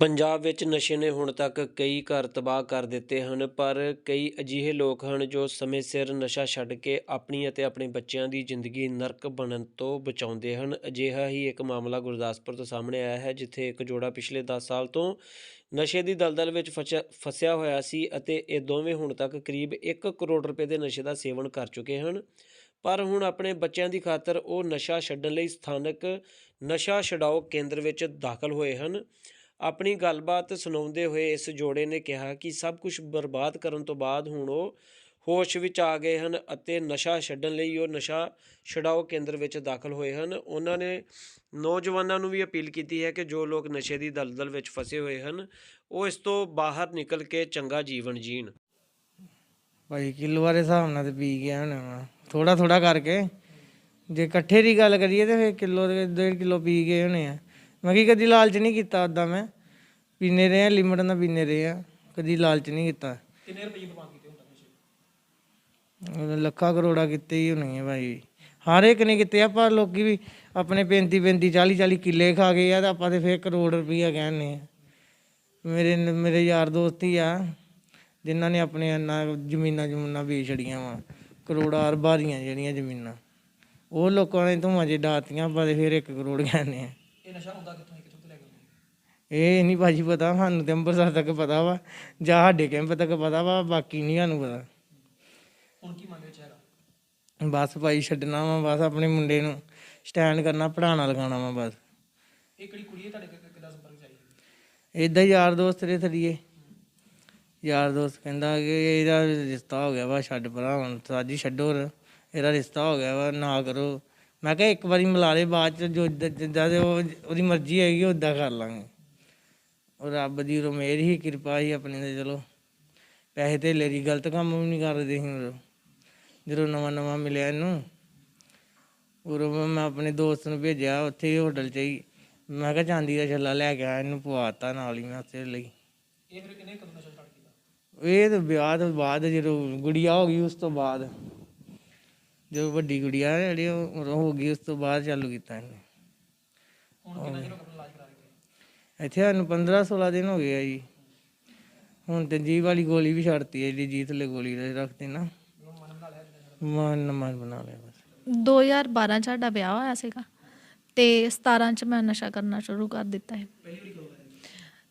ਪੰਜਾਬ ਵਿੱਚ ਨਸ਼ੇ ਨੇ ਹੁਣ ਤੱਕ ਕਈ ਘਰ ਤਬਾਹ ਕਰ ਦਿੱਤੇ ਹਨ, ਪਰ ਕਈ ਅਜਿਹੇ ਲੋਕ ਹਨ ਜੋ ਸਮੇਂ ਸਿਰ ਨਸ਼ਾ ਛੱਡ ਕੇ ਆਪਣੀ ਅਤੇ ਆਪਣੇ ਬੱਚਿਆਂ ਦੀ ਜ਼ਿੰਦਗੀ ਨਰਕ ਬਣਨ ਤੋਂ ਬਚਾਉਂਦੇ ਹਨ। ਅਜਿਹਾ ਹੀ ਇੱਕ ਮਾਮਲਾ ਗੁਰਦਾਸਪੁਰ ਤੋਂ ਸਾਹਮਣੇ ਆਇਆ ਹੈ, ਜਿੱਥੇ ਇੱਕ ਜੋੜਾ ਪਿਛਲੇ 10 ਸਾਲ ਤੋਂ ਨਸ਼ੇ ਦੀ ਦਲਦਲ ਵਿੱਚ ਫਸਿਆ ਫਸਿਆ ਹੋਇਆ ਸੀ ਅਤੇ ਇਹ ਦੋਵੇਂ ਹੁਣ ਤੱਕ ਕਰੀਬ 1 ਕਰੋੜ ਰੁਪਏ ਦੇ ਨਸ਼ੇ ਦਾ ਸੇਵਨ ਕਰ ਚੁੱਕੇ ਹਨ। ਪਰ ਹੁਣ ਆਪਣੇ ਬੱਚਿਆਂ ਦੀ ਖਾਤਰ ਉਹ ਨਸ਼ਾ ਛੱਡਣ ਲਈ ਸਥਾਨਕ ਨਸ਼ਾ ਛਡਾਓ ਕੇਂਦਰ ਵਿੱਚ ਦਾਖਲ ਹੋਏ ਹਨ। ਆਪਣੀ ਗੱਲਬਾਤ ਸੁਣਾਉਂਦੇ ਹੋਏ ਇਸ ਜੋੜੇ ਨੇ ਕਿਹਾ ਕਿ ਸਭ ਕੁਝ ਬਰਬਾਦ ਕਰਨ ਤੋਂ ਬਾਅਦ ਹੁਣ ਉਹ ਹੋਸ਼ ਵਿੱਚ ਆ ਗਏ ਹਨ ਅਤੇ ਨਸ਼ਾ ਛੱਡਣ ਲਈ ਉਹ ਨਸ਼ਾ ਛਡਾਓ ਕੇਂਦਰ ਵਿੱਚ ਦਾਖਲ ਹੋਏ ਹਨ। ਉਹਨਾਂ ਨੇ ਨੌਜਵਾਨਾਂ ਨੂੰ ਵੀ ਅਪੀਲ ਕੀਤੀ ਹੈ ਕਿ ਜੋ ਲੋਕ ਨਸ਼ੇ ਦੀ ਦਲਦਲ ਵਿੱਚ ਫਸੇ ਹੋਏ ਹਨ, ਉਹ ਇਸ ਤੋਂ ਬਾਹਰ ਨਿਕਲ ਕੇ ਚੰਗਾ ਜੀਵਨ ਜੀਣ। ਭਾਈ, ਕਿਲੋ ਵਾਲੇ ਹਿਸਾਬ ਨਾਲ ਤੇ ਪੀ ਗਿਆ ਹੋਣਾ ਥੋੜਾ ਥੋੜਾ ਕਰਕੇ। ਜੇ ਇਕੱਠੇ ਦੀ ਗੱਲ ਕਰੀਏ ਤੇ ਫਿਰ ਕਿਲੋ ਦੇ, ਡੇਢ ਕਿਲੋ ਪੀ ਗਏ ਹੋਣੇ ਆ। ਮੈਂ ਕੀ ਕਦੀ ਲਾਲਚ ਨਹੀਂ ਕੀਤਾ ਉਦਾਂ ਮੈਂ। ਪੀਨੇ ਰਹੇ ਆ ਲਿਮਟ ਨਾਲ ਪੀਨੇ ਰਹੇ ਆ। ਕਦੀ ਲਾਲਚ ਨਹੀਂ ਕੀਤਾ। ਕਿੰਨੇ ਰੁਪਏ ਬਰਬਾਦ ਕੀਤੇ ਤੱਕ ਨਸ਼ੇ ਲੱਖਾਂ ਕਰੋੜਾ ਕੀਤੇ ਹੀ ਹੋਣੇ ਆ ਭਾਈ। ਹਰ ਇੱਕ ਨੇ ਕੀਤੇ ਆ ਪਰ ਲੋਕੀ ਵੀ ਆਪਣੇ 35 35 40 40 ਕਿੱਲੇ ਖਾ ਗਏ ਆ ਤਾਂ ਆਪਾਂ ਤੇ ਫੇਰ ਕਰੋੜ ਰੁਪਈਆ ਕਹਿੰਨੇ ਆ। ਮੇਰੇ ਮੇਰੇ ਯਾਰ ਦੋਸਤ ਹੀ ਆ ਜਿਨ੍ਹਾਂ ਨੇ ਆਪਣੇ ਇੰਨਾ ਜ਼ਮੀਨਾਂ ਜਮੂਨਾਂ ਵੇਚ ਛੜੀਆਂ ਵਾ। ਕਰੋੜਾਂ ਅਰਬਾਂ ਦੀਆਂ ਜਿਹੜੀਆਂ ਜ਼ਮੀਨਾਂ। ਉਹ ਲੋਕਾਂ ਨੇ ਧੂਆਂ ਜੇ ਡਾਤੀਆਂ ਆਪਾਂ ਤੇ ਫੇਰ 1 ਕਰੋੜ ਕਹਿੰਦੇ ਆ। ਇਹ ਨਸ਼ਾ ਹੁੰਦਾ ਕਿੱਥੋਂ ਹੈ ਕਿੱਥੋਂ ਤੋਂ ਲੈ ਕੇ ਆਉਂਦੇ? ਇਹ ਨਹੀਂ ਭਾਜੀ ਪਤਾ ਸਾਨੂੰ ਤੇ ਅੰਮ੍ਰਿਤਸਰ ਤੱਕ ਪਤਾ ਵਾ ਜਾਂ ਸਾਡੇ ਕੈਂਪ ਤੱਕ ਪਤਾ ਵਾ ਬਾਕੀ ਨਹੀਂ ਸਾਨੂੰ ਪਤਾ। ਹੁਣ ਕੀ ਮੰਗ ਵਿੱਚ ਹੈਗਾ? ਬਸ ਭਾਈ ਛੱਡਣਾ ਵਾ ਬਸ ਆਪਣੇ ਮੁੰਡੇ ਨੂੰ ਸਟੈਂਡ ਕਰਨਾ ਪੜਾਣਾ ਲਗਾਉਣਾ ਵਾ ਬਸ। ਇਹ ਕਿਹੜੀ ਕੁੜੀ ਹੈ ਤੁਹਾਡੇ ਕਿ- ਕਿੱਦਾਂ ਸੰਪਰਕ ਚ ਆਈ ਹੈ? ਇਦਾਂ ਹੀ ਯਾਰ ਦੋਸਤ ਦੇ ਥਰੀਏ ਯਾਰ ਦੋਸਤ ਕਹਿੰਦਾ ਕਿ ਇਹਦਾ ਰਿਸ਼ਤਾ ਹੋ ਗਿਆ ਵਾ ਛੱਡ ਪਰਾਂ ਹੁਣ ਸਾਜੀ ਛੱਡੋ ਰ- ਇਹਦਾ ਰਿਸ਼ਤਾ ਹੋ ਗਿਆ ਵਾ ਨਾ ਕਰੋ। ਮੈਂ ਕਿਹਾ ਇੱਕ ਵਾਰੀ ਮਿਲਾ ਲੈ ਬਾਅਦ ਚ ਜੋ ਜਿੱਦਾਂ- ਦੇ ਉਹ ਉਹਦੀ ਮਰਜ਼ੀ ਹੈਗੀ ਉਦਾਂ ਕਰ ਲਾਂਗੇ। ਉਹ ਰੱਬ ਦੀ ਉਰੋਂ ਮੇਰ ਹੀ ਕਿਰਪਾ ਹੀ ਆਪਣੀ ਤੇ ਚਲੋ। ਪੈਸੇ ਧੇਲੇ ਦੀ ਗਲਤ ਕੰਮ ਵੀ ਨਹੀਂ ਕਰਦੇ ਸੀ ਉਰੋਂ ਜਦੋਂ ਨਵਾਂ ਨਵਾਂ ਮਿਲਿਆ ਇਹਨੂੰ ਉਰੋਂ ਮੈਂ ਆਪਣੇ ਦੋਸਤ ਨੂੰ ਭੇਜਿਆ ਉੱਥੇ ਹੀ ਹੋਟਲ 'ਚ ਹੀ। ਮੈਂ ਕਿਹਾ ਚਾਂਦੀ ਦਾ ਛੱਲਾ ਲੈ ਕੇ ਆ ਇਹਨੂੰ ਪਵਾਤਾ ਨਾਲ ਹੀ ਮੈਂ ਉਸੇ ਲਈ। ਇਹ ਫਿਰ ਕਿੰਨੇ ਕਦੋਂ ਨਸ਼ਾ ਸਟਾਰਟ ਕੀਤਾ? ਇਹ ਤਾਂ ਵਿਆਹ ਤੋਂ ਬਾਅਦ ਜਦੋਂ ਗੁੜੀਆ ਹੋ ਗਈ ਉਸ ਤੋਂ ਬਾਅਦ। ਜਦੋਂ ਵੱਡੀ ਗੁੜੀਆ ਹੈ ਜਿਹੜੀ ਉਹ ਉਦੋਂ ਹੋ ਗਈ ਉਸ ਤੋਂ ਬਾਅਦ ਚਾਲੂ ਕੀਤਾ ਇਹਨੇ। ਹੁਣ ਕਿੰਨਾ ਚਿਰ ਹੋ ਗਿਆ ਆਪਣਾ ਇਲਾਜ ਕਰਾ ਕੇ? ਇੱਥੇ ਸਾਨੂੰ 15 16 ਦਿਨ ਹੋ ਗਏ ਆ ਜੀ। ਹੁਣ ਤੇ ਜੀਵ ਵਾਲੀ ਗੋਲੀ ਵੀ ਛੱਡਤੀ ਹੈ ਜਿਹੜੀ ਜੀਤ ਲੈ ਗੋਲੀ ਦੇ ਰੱਖਦੇ ਨਾ। ਮਨ ਮਨ ਬਣਾ ਲਿਆ ਬਸ। 2012 ਚ ਸਾਡਾ ਵਿਆਹ ਹੋਇਆ ਸੀਗਾ ਤੇ 17 ਚ ਮੈਂ ਨਸ਼ਾ ਕਰਨਾ ਸ਼ੁਰੂ ਕਰ ਦਿੱਤਾ ਹੈ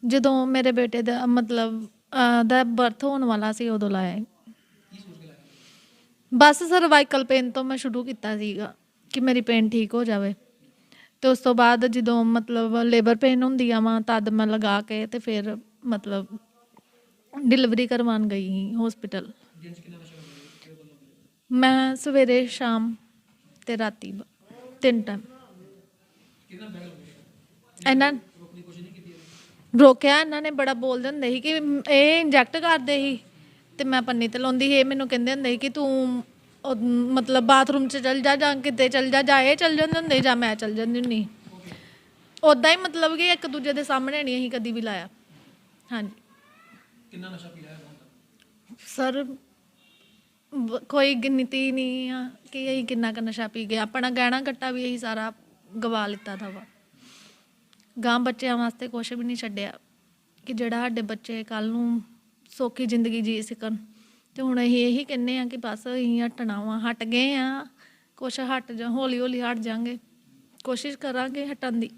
ਜਦੋਂ ਮੇਰੇ ਬੇਟੇ ਦਾ ਮਤਲਬ ਦਾ ਬਰਥ ਹੋਣ ਵਾਲਾ ਸੀ ਉਦੋਂ ਲਾਇਆ ਬਸ ਸਰਵਾਈਕਲ ਪੇਨ ਤੋਂ ਮੈਂ ਸ਼ੁਰੂ ਕੀਤਾ ਸੀਗਾ ਕਿ ਮੇਰੀ ਪੇਨ ਠੀਕ ਹੋ ਜਾਵੇ। ਤੇ ਉਸ ਤੋਂ ਬਾਅਦ ਜਦੋਂ ਮਤਲਬ ਲੇਬਰ ਪੇਨ ਹੁੰਦੀ ਆ ਵਾ ਤਦ ਮੈਂ ਲਗਾ ਕੇ ਤੇ ਫਿਰ ਮਤਲਬ ਡਿਲੀਵਰੀ ਕਰਵਾਉਣ ਗਈ ਹਸਪੀਟਲ ਦਿਨ ਮੈਂ ਸਵੇਰੇ ਸ਼ਾਮ ਤੇ ਰਾਤੀ ਬ- ਤਿੰਨ ਟਾਈਮ ਇਹਨਾਂ ਰੋਕਿਆ ਇਹਨਾਂ ਨੇ, ਬੜਾ ਬੋਲਦੇ ਹੁੰਦੇ ਸੀ ਕਿ ਇਹ ਇੰਜੈਕਟ ਕਰਦੇ ਸੀ। ਤੇ ਮੈਂ ਪੰਨੀ ਤੇ ਲਾਉਂਦੀ ਸੀ ਇਹ ਮੈਨੂੰ ਕਹਿੰਦੇ ਹੁੰਦੇ ਸੀ ਕਿ ਤੂੰ ਉਹ ਮਤਲਬ ਬਾਥਰੂਮ 'ਚ ਚਲ ਜਾ ਜਾਂ ਕਿਤੇ ਚਲ ਜਾ ਜਾਂ ਇਹ ਚਲ ਜਾਂਦੇ ਹੁੰਦੇ ਜਾਂ ਮੈਂ ਚਲ ਜਾਂਦੀ ਹੁੰਦੀ ਉਦਾਂ ਹੀ ਮਤਲਬ ਕਿ ਇੱਕ ਦੂਜੇ ਦੇ ਸਾਹਮਣੇ ਨਹੀਂ ਅਸੀਂ ਕਦੀ ਵੀ ਲਾਇਆ। ਹਾਂਜੀ। ਕਿੰਨਾ ਨਸ਼ਾ ਪੀ ਲਿਆ ਹੁਣ ਤੱਕ? ਸਰ ਬ- ਕੋਈ ਗਿਣਤੀ ਨਹੀਂ ਆ ਕਿ ਅਸੀਂ ਕਿੰਨਾ ਕੁ ਨਸ਼ਾ ਪੀ ਗਏ। ਆਪਣਾ ਗਹਿਣਾ ਗੱਟਾ ਵੀ ਅਸੀਂ ਸਾਰਾ ਗਵਾ ਲਿੱਤਾ ਦਾ ਵਾ। ਗਾਂ ਬੱਚਿਆਂ ਵਾਸਤੇ ਕੁਝ ਵੀ ਨਹੀਂ ਛੱਡਿਆ ਕਿ ਜਿਹੜਾ ਸਾਡੇ ਬੱਚੇ ਕੱਲ ਨੂੰ ਸੌਖੀ ਜ਼ਿੰਦਗੀ ਜੀ ਸਕਣ। ਤੇ ਹੁਣ ਅਸੀਂ ਇਹੀ ਕਹਿੰਨੇ ਆ ਕਿ ਬਸ ਅਸੀਂ ਹਟਣਾ ਵਾ ਹਟ ਗਏ ਆ ਕੁਛ ਹਟ ਜਾ ਹੌਲੀ ਹੌਲੀ ਹਟ ਜਾਾਂਗੇ। ਕੋਸ਼ਿਸ਼ ਕਰਾਂਗੇ ਹਟਣ ਦੀ।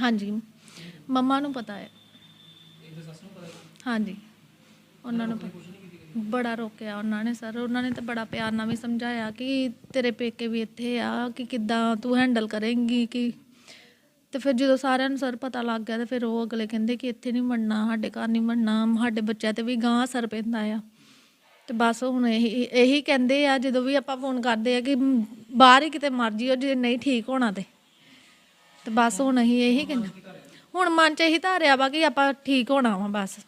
ਹਾਂਜੀ। ਮੰਮਾ ਨੂੰ ਪਤਾ ਹੈ? ਹਾਂਜੀ। ਉਹਨਾਂ ਨੂੰ? ਬੜਾ ਰੋਕਿਆ ਉਹਨਾਂ ਨੇ ਸਰ। ਉਹਨਾਂ ਨੇ ਤਾਂ ਬੜਾ ਪਿਆਰ ਨਾਲ ਵੀ ਸਮਝਾਇਆ ਕਿ ਤੇਰੇ ਪੇਕੇ ਵੀ ਇੱਥੇ ਆ ਕਿ ਕਿੱਦਾਂ ਤੂੰ ਹੈਂਡਲ ਕਰੇਂਗੀ ਕਿ ਤੇ ਫਿਰ ਜਦੋਂ ਸਾਰਿਆਂ ਨੂੰ ਸਰ ਪਤਾ ਲੱਗ ਗਿਆ ਤੇ ਫਿਰ ਉਹ ਅਗਲੇ ਕਹਿੰਦੇ ਕਿ ਇੱਥੇ ਨਹੀਂ ਮੰਨਣਾ ਸਾਡੇ ਘਰ ਨਹੀਂ ਮੰਨਣਾ ਸਾਡੇ ਬੱਚਿਆਂ ਤੇ ਵੀ ਗਾਂ ਅਸਰ ਪੈਂਦਾ ਆ। ਤੇ ਬਸ ਹੁਣ ਇਹੀ ਇਹੀ ਕਹਿੰਦੇ ਆ, ਜਦੋਂ ਵੀ ਆਪਾਂ ਫੋਨ ਕਰਦੇ ਆ ਕਿ ਬਾਹਰ ਹੀ ਕਿਤੇ ਮਰਜ਼ੀ ਜਿਓ, ਜੇ ਨਹੀਂ ਠੀਕ ਹੋਣਾ ਤੇ। ਤੇ ਬਸ ਹੁਣ ਅਸੀਂ ਇਹੀ ਕਹਿੰਦੇ ਹੁਣ ਮਨ ਚ ਇਹੀ ਧਾਰਿਆ ਵਾ ਕਿ ਆਪਾਂ ਠੀਕ ਹੋਣਾ ਵਾ ਬਸ।